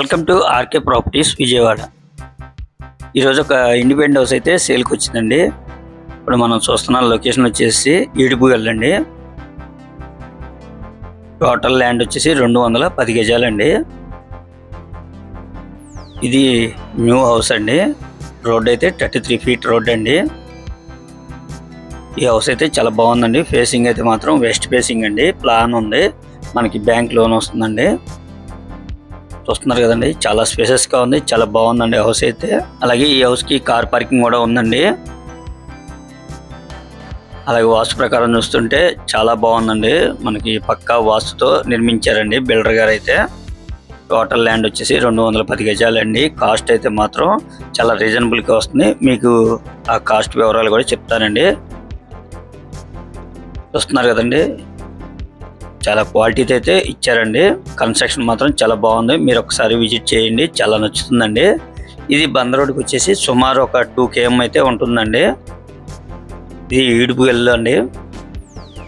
Welcome to RK properties Vijayawada. ఈరోజు ఒక independent house అయితే సేల్కి వచ్చిందండి ఇప్పుడు మనం చూస్తున్న లొకేషన్ వచ్చేసి ఇడుపు వెళ్ళండి. టోటల్ ల్యాండ్ వచ్చేసి రెండు వందల పది గజాలండి. ఇది న్యూ హౌస్ అండి. రోడ్ అయితే థర్టీ త్రీ ఫీట్ రోడ్ అండి. ఈ హౌస్ అయితే చాలా బాగుందండి. ఫేసింగ్ అయితే మాత్రం వెస్ట్ ఫేసింగ్ అండి. ప్లాన్ ఉంది. మనకి బ్యాంక్ లోన్ వస్తుందండి. చూస్తున్నారు కదండి. చాలా స్పేసెస్గా ఉంది. చాలా బాగుందండి హౌస్ అయితే. అలాగే ఈ హౌస్కి కార్ పార్కింగ్ కూడా ఉందండి. అలాగే వాస్తు ప్రకారం చూస్తుంటే చాలా బాగుందండి. మనకి పక్కా వాస్తుతో నిర్మించారండి బిల్డర్ గారు అయితే. టోటల్ ల్యాండ్ వచ్చేసి రెండు వందల పది గజాలండి. కాస్ట్ అయితే మాత్రం చాలా రీజనబుల్గా వస్తుంది. మీకు ఆ కాస్ట్ వివరాలు కూడా చెప్తానండి. చూస్తున్నారు కదండి. చాలా క్వాలిటీతో అయితే ఇచ్చారండి. కన్స్ట్రక్షన్ మాత్రం చాలా బాగుంది. మీరు ఒకసారి విజిట్ చేయండి. చాలా నచ్చుతుందండి. ఇది బంద్ రోడ్కి వచ్చేసి సుమారు ఒక టూ కేఎం అయితే ఉంటుందండి. ఇది ఈడుపుగల్లు అండి.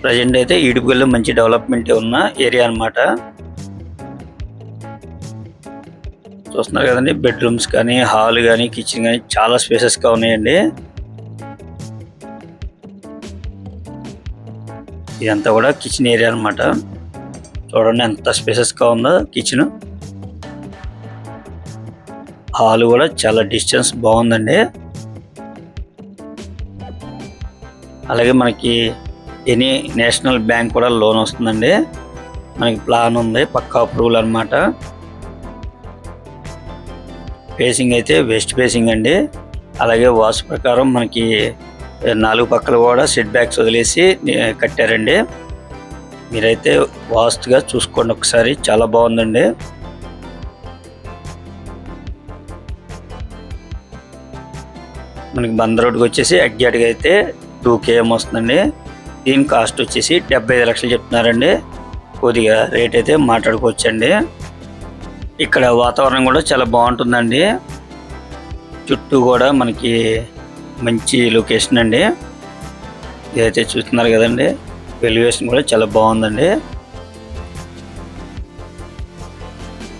ప్రజెంట్ అయితే ఈడుపుగల్లు మంచి డెవలప్మెంట్ ఉన్న ఏరియా అన్నమాట. చూస్తున్నారు కదండి. బెడ్రూమ్స్ కానీ హాల్ కానీ కిచెన్ కానీ చాలా స్పేసెస్గా ఉన్నాయండి. ఇదంతా కూడా కిచెన్ ఏరియా అన్నమాట. చూడండి ఎంత స్పేసెస్గా ఉందో కిచెన్ హాల్ కూడా చాలా డిస్టెన్స్ బాగుందండి. అలాగే మనకి ఎనీ నేషనల్ బ్యాంక్ కూడా లోన్ వస్తుందండి. మనకి ప్లాన్ ఉంది పక్కా అప్రూవల్ అన్నమాట. ఫేసింగ్ అయితే వెస్ట్ ఫేసింగ్ అండి. అలాగే వాస్తు ప్రకారం మనకి నాలుగు పక్కల కూడా సెట్ బ్యాక్స్ వదిలేసి కట్టారండి. మీరైతే వాస్తుగా చూసుకోండి ఒకసారి చాలా బాగుందండి. మనకి బంద్ రోడ్కి వచ్చేసి ఎగ్జాక్ట్గా అయితే టూ కేఎం వస్తుందండి. దీని కాస్ట్ వచ్చేసి డెబ్బై ఐదు లక్షలు చెప్తున్నారండి. కొద్దిగా రేట్ అయితే మాట్లాడుకోవచ్చండి. ఇక్కడ వాతావరణం కూడా చాలా బాగుంటుందండి. చుట్టూ కూడా మనకి మంచి లొకేషన్ అండి. ఇదైతే చూస్తున్నారు కదండి. ఎలివేషన్ కూడా చాలా బాగుందండి.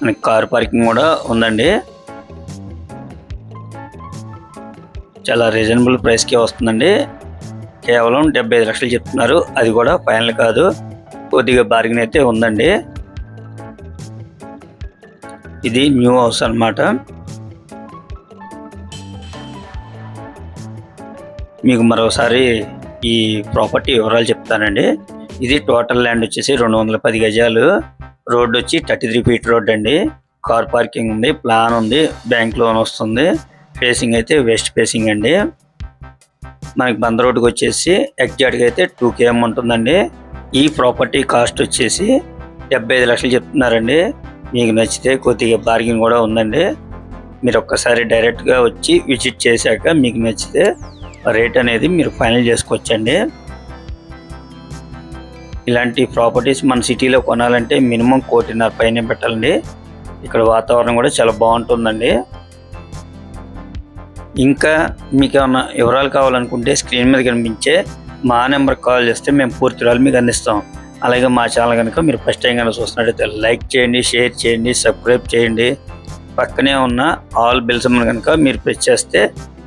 మనకి కార్ పార్కింగ్ కూడా ఉందండి. చాలా రీజనబుల్ ప్రైస్కే వస్తుందండి. కేవలం డెబ్బై ఐదు లక్షలు చెప్తున్నారు. అది కూడా ఫైనల్ కాదు. కొద్దిగా బార్గెన్ అయితే ఉందండి. ఇది న్యూ హౌస్ అన్నమాట. మీకు మరోసారి ఈ ప్రాపర్టీ వివరాలు చెప్తానండి. ఇది టోటల్ ల్యాండ్ వచ్చేసి రెండు వందల పది గజాలు. రోడ్డు వచ్చి థర్టీ త్రీ ఫీట్ రోడ్ అండి. కార్ పార్కింగ్ ఉంది ప్లాన్ ఉంది బ్యాంక్ లోన్ వస్తుంది. ఫేసింగ్ అయితే వెస్ట్ ఫేసింగ్ అండి. మనకి బంద రోడ్డుకి వచ్చేసి ఎగ్జాక్ట్గా అయితే టూ కేఎం ఉంటుందండి. ఈ ప్రాపర్టీ కాస్ట్ వచ్చేసి డెబ్బై ఐదు లక్షలు చెప్తున్నారండి. మీకు నచ్చితే కొద్దిగా బార్గింగ్ కూడా ఉందండి. మీరు ఒక్కసారి డైరెక్ట్గా వచ్చి విజిట్ చేశాక మీకు నచ్చితే రేట్ అనేది మీరు ఫైనల్ చేసుకోవచ్చండి. ఇలాంటి ప్రాపర్టీస్ మన సిటీలో కొనాలంటే మినిమం కోటిన్నర పైన పెట్టాలండి. ఇక్కడ వాతావరణం కూడా చాలా బాగుంటుందండి. ఇంకా మీకు ఏమైనా వివరాలు కావాలనుకుంటే స్క్రీన్ మీద కనిపించే మా నెంబర్ కాల్ చేస్తే మేము పూర్తి వివరాలు మీకు అందిస్తాం. అలాగే మా ఛానల్ కనుక మీరు ఫస్ట్ టైం కనుక చూస్తున్నట్టయితే లైక్ చేయండి షేర్ చేయండి సబ్స్క్రైబ్ చేయండి. పక్కనే ఉన్న ఆల్ బిల్స్ కనుక మీరు ప్రెస్ చేస్తే